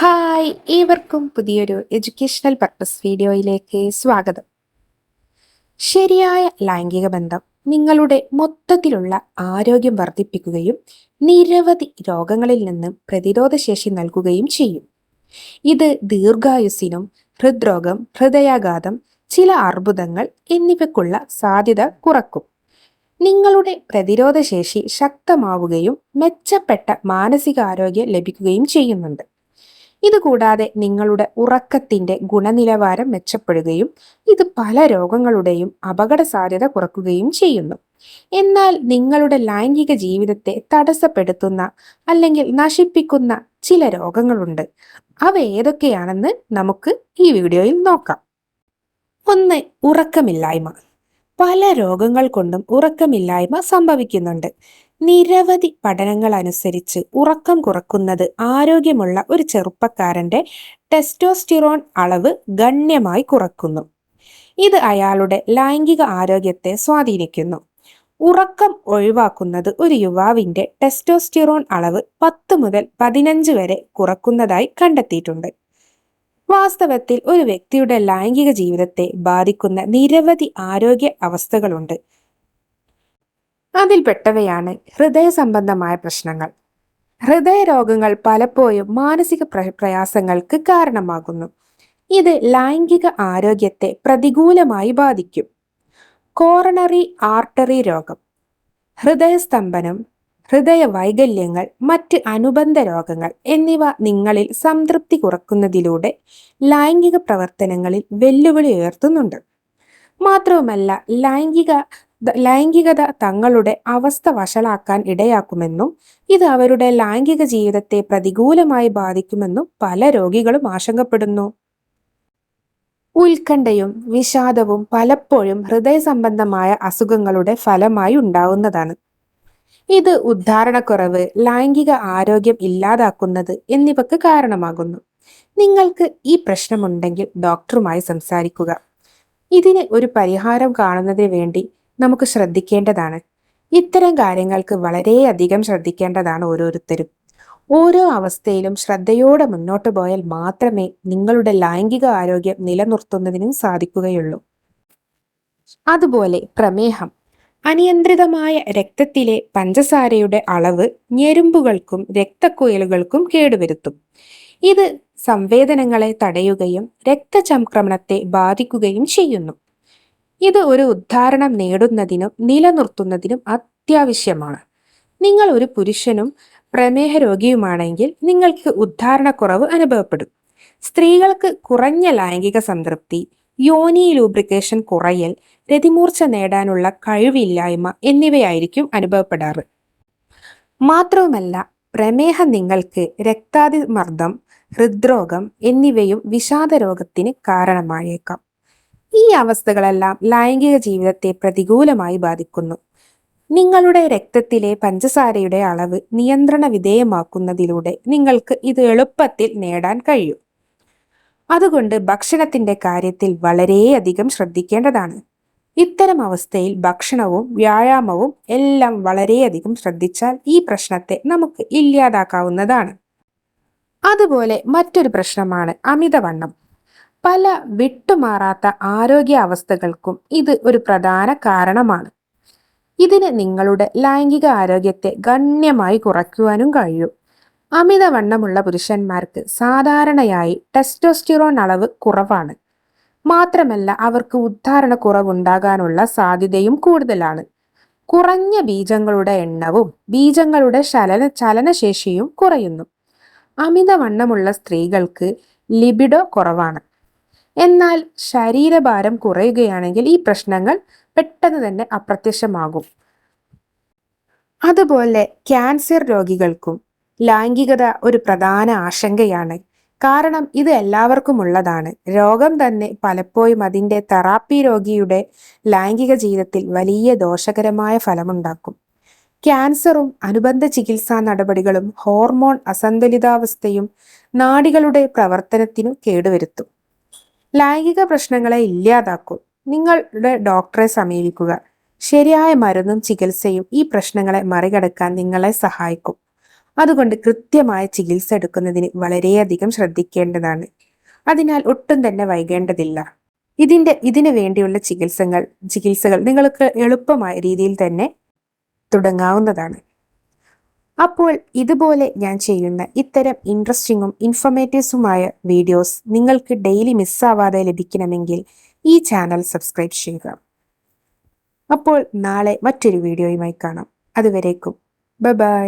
Hi ഏവർക്കും പുതിയൊരു educational purpose വീഡിയോയിലേക്ക് സ്വാഗതം. ശരിയായ ലൈംഗിക ബന്ധം നിങ്ങളുടെ മൊത്തത്തിലുള്ള ആരോഗ്യം വർദ്ധിപ്പിക്കുകയും നിരവധി രോഗങ്ങളിൽ നിന്ന് പ്രതിരോധശേഷി നൽകുകയും ചെയ്യും. ഇത് ദീർഘായുസിനും ഹൃദ്രോഗം ഹൃദയാഘാതം ചില അർബുദങ്ങൾ എന്നിവയ്ക്കുള്ള സാധ്യത കുറക്കും. നിങ്ങളുടെ പ്രതിരോധശേഷി ശക്തമാവുകയും മെച്ചപ്പെട്ട മാനസികാരോഗ്യം ലഭിക്കുകയും ചെയ്യുന്നുണ്ട്. ഇതുകൂടാതെ നിങ്ങളുടെ ഉറക്കത്തിന്റെ ഗുണനിലവാരം മെച്ചപ്പെടുകയും ഇത് പല രോഗങ്ങളുടെയും അപകട സാധ്യത കുറക്കുകയും ചെയ്യുന്നു. എന്നാൽ നിങ്ങളുടെ ലൈംഗിക ജീവിതത്തെ തടസ്സപ്പെടുത്തുന്ന അല്ലെങ്കിൽ നശിപ്പിക്കുന്ന ചില രോഗങ്ങളുണ്ട്. അവ ഏതൊക്കെയാണെന്ന് നമുക്ക് ഈ വീഡിയോയിൽ നോക്കാം. ഒന്ന് ഉറക്കമില്ലായ്മ. പല രോഗങ്ങൾ കൊണ്ടും ഉറക്കമില്ലായ്മ സംഭവിക്കുന്നുണ്ട്. നിരവധി പഠനങ്ങൾ അനുസരിച്ച് ഉറക്കം കുറക്കുന്നത് ആരോഗ്യമുള്ള ഒരു ചെറുപ്പക്കാരന്റെ ടെസ്റ്റോസ്റ്റിറോൺ അളവ് ഗണ്യമായി കുറക്കുന്നു. ഇത് അയാളുടെ ലൈംഗിക ആരോഗ്യത്തെ സ്വാധീനിക്കുന്നു. ഉറക്കം ഒഴിവാക്കുന്നത് ഒരു യുവാവിന്റെ ടെസ്റ്റോസ്റ്റിറോൺ അളവ് പത്ത് മുതൽ പതിനഞ്ച് വരെ കുറക്കുന്നതായി കണ്ടെത്തിയിട്ടുണ്ട്. വാസ്തവത്തിൽ ഒരു വ്യക്തിയുടെ ലൈംഗിക ജീവിതത്തെ ബാധിക്കുന്ന നിരവധി ആരോഗ്യ അവസ്ഥകളുണ്ട്. അതിൽപ്പെട്ടവയാണ് ഹൃദയ സംബന്ധമായ പ്രശ്നങ്ങൾ. ഹൃദയരോഗങ്ങൾ പലപ്പോഴും മാനസിക പ്രയാസങ്ങൾക്ക് കാരണമാകുന്നു. ഇത് ലൈംഗിക ആരോഗ്യത്തെ പ്രതികൂലമായി ബാധിക്കും. കോറണറി ആർട്ടറി രോഗം ഹൃദയസ്തംഭനം ഹൃദയ വൈകല്യങ്ങൾ മറ്റ് അനുബന്ധ രോഗങ്ങൾ എന്നിവ നിങ്ങളിൽ സംതൃപ്തി കുറക്കുന്നതിലൂടെ ലൈംഗിക പ്രവർത്തനങ്ങളിൽ വെല്ലുവിളി ഉയർത്തുന്നുണ്ട്. മാത്രവുമല്ല ലൈംഗിക ലൈംഗികത തങ്ങളുടെ അവസ്ഥ വഷളാക്കാൻ ഇടയാക്കുമെന്നും ഇത് അവരുടെ ലൈംഗിക ജീവിതത്തെ പ്രതികൂലമായി ബാധിക്കുമെന്നും പല രോഗികളും ആശങ്കപ്പെടുന്നു. ഉത്കണ്ഠയും വിഷാദവും പലപ്പോഴും ഹൃദയ സംബന്ധമായ അസുഖങ്ങളുടെ ഫലമായി ഉണ്ടാവുന്നതാണ്. ഇത് ഉദ്ധാരണക്കുറവ് ലൈംഗിക ആരോഗ്യം ഇല്ലാതാക്കുന്നത് എന്നിവക്ക് കാരണമാകുന്നു. നിങ്ങൾക്ക് ഈ പ്രശ്നമുണ്ടെങ്കിൽ ഡോക്ടറുമായി സംസാരിക്കുക. ഇതിന് ഒരു പരിഹാരം കാണുന്നതിന് വേണ്ടി നമുക്ക് ശ്രദ്ധിക്കേണ്ടതാണ്. ഇത്തരം കാര്യങ്ങൾക്ക് വളരെയധികം ശ്രദ്ധിക്കേണ്ടതാണ് ഓരോരുത്തരും. ഓരോ അവസ്ഥയിലും ശ്രദ്ധയോടെ മുന്നോട്ട് പോയാൽ മാത്രമേ നിങ്ങളുടെ ലൈംഗിക ആരോഗ്യം നിലനിർത്തുന്നതിനും സാധിക്കുകയുള്ളൂ. അതുപോലെ പ്രമേഹം. അനിയന്ത്രിതമായ രക്തത്തിലെ പഞ്ചസാരയുടെ അളവ് ഞെരുമ്പുകൾക്കും രക്തക്കുയലുകൾക്കും കേടുവരുത്തും. ഇത് സംവേദനങ്ങളെ തടയുകയും രക്തചംക്രമണത്തെ ബാധിക്കുകയും ചെയ്യുന്നു. ഇത് ഒരു ഉദ്ധാരണം നേടുന്നതിനും നിലനിർത്തുന്നതിനും അത്യാവശ്യമാണ്. നിങ്ങൾ ഒരു പുരുഷനും പ്രമേഹ രോഗിയുമാണെങ്കിൽ നിങ്ങൾക്ക് ഉദ്ധാരണക്കുറവ് അനുഭവപ്പെടും. സ്ത്രീകൾക്ക് കുറഞ്ഞ ലൈംഗിക സംതൃപ്തി യോനി ലൂബ്രിക്കേഷൻ കുറയൽ രതിമൂർച്ച നേടാനുള്ള കഴിവില്ലായ്മ എന്നിവയായിരിക്കും അനുഭവപ്പെടാറ്. മാത്രവുമല്ല പ്രമേഹം നിങ്ങൾക്ക് രക്താതിമർദ്ദം ഹൃദ്രോഗം എന്നിവയും വിഷാദ രോഗത്തിന് കാരണമായേക്കാം. ഈ അവസ്ഥകളെല്ലാം ലൈംഗിക ജീവിതത്തെ പ്രതികൂലമായി ബാധിക്കുന്നു. നിങ്ങളുടെ രക്തത്തിലെ പഞ്ചസാരയുടെ അളവ് നിയന്ത്രണ വിധേയമാക്കുന്നതിലൂടെ നിങ്ങൾക്ക് ഇത് എളുപ്പത്തിൽ നേടാൻ കഴിയും. അതുകൊണ്ട് ഭക്ഷണത്തിന്റെ കാര്യത്തിൽ വളരെയധികം ശ്രദ്ധിക്കേണ്ടതാണ്. ഇത്തരം അവസ്ഥയിൽ ഭക്ഷണവും വ്യായാമവും എല്ലാം വളരെയധികം ശ്രദ്ധിച്ചാൽ ഈ പ്രശ്നത്തെ നമുക്ക് ഇല്ലാതാക്കാവുന്നതാണ്. അതുപോലെ മറ്റൊരു പ്രശ്നമാണ് അമിതവണ്ണം. പല വിട്ടുമാറാത്ത ആരോഗ്യാവസ്ഥകൾക്കും ഇത് ഒരു പ്രധാന കാരണമാണ്. ഇതിന് നിങ്ങളുടെ ലൈംഗിക ആരോഗ്യത്തെ ഗണ്യമായി കുറയ്ക്കുവാനും കഴിയും. അമിതവണ്ണമുള്ള പുരുഷന്മാർക്ക് സാധാരണയായി ടെസ്റ്റോസ്റ്റിറോൺ അളവ് കുറവാണ്. മാത്രമല്ല അവർക്ക് ഉദ്ധാരണ കുറവുണ്ടാകാനുള്ള സാധ്യതയും കൂടുതലാണ്. കുറഞ്ഞ ബീജങ്ങളുടെ എണ്ണവും ബീജങ്ങളുടെ ചലന ചലനശേഷിയും കുറയുന്നു. അമിതവണ്ണമുള്ള സ്ത്രീകൾക്ക് ലിബിഡോ കുറവാണ്. എന്നാൽ ശരീരഭാരം കുറയുകയാണെങ്കിൽ ഈ പ്രശ്നങ്ങൾ പെട്ടെന്ന് തന്നെ അപ്രത്യക്ഷമാകും. അതുപോലെ ക്യാൻസർ രോഗികൾക്കും ലൈംഗികത ഒരു പ്രധാന ആശങ്കയാണ്. കാരണം ഇത് എല്ലാവർക്കും ഉള്ളതാണ് രോഗം തന്നെ പലപ്പോഴും അതിന്റെ തെറാപ്പി രോഗിയുടെ ലൈംഗിക ജീവിതത്തിൽ വലിയ ദോഷകരമായ ഫലമുണ്ടാക്കും. ക്യാൻസറും അനുബന്ധ ചികിത്സാ നടപടികളും ഹോർമോൺ അസന്തുലിതാവസ്ഥയും നാടികളുടെ പ്രവർത്തനത്തിനു കേടുവരുത്തും. ലൈംഗിക പ്രശ്നങ്ങളെ ഇല്ലാതാക്കും. നിങ്ങളുടെ ഡോക്ടറെ സമീപിക്കുക. ശരിയായ മരുന്നും ചികിത്സയും ഈ പ്രശ്നങ്ങളെ മറികടക്കാൻ നിങ്ങളെ സഹായിക്കും. അതുകൊണ്ട് കൃത്യമായ ചികിത്സ എടുക്കുന്നതിന് വളരെയധികം ശ്രദ്ധിക്കേണ്ടതാണ്. അതിനാൽ ഒട്ടും തന്നെ വൈകേണ്ടതില്ല. ഇതിന്റെ ഇതിനു വേണ്ടിയുള്ള ചികിത്സകൾ ചികിത്സകൾ നിങ്ങൾക്ക് എളുപ്പമായ രീതിയിൽ തന്നെ തുടങ്ങാവുന്നതാണ്. അപ്പോൾ ഇതുപോലെ ഞാൻ ചെയ്യുന്ന ഇത്തരം ഇൻട്രസ്റ്റിങ്ങും ഇൻഫർമേറ്റീവ്സുമായ വീഡിയോസ് നിങ്ങൾക്ക് ഡെയിലി മിസ്സാവാതെ ലഭിക്കണമെങ്കിൽ ഈ ചാനൽ സബ്സ്ക്രൈബ് ചെയ്യുക. അപ്പോൾ നാളെ മറ്റൊരു വീഡിയോയുമായി കാണാം. അതുവരേക്കും. ബൈ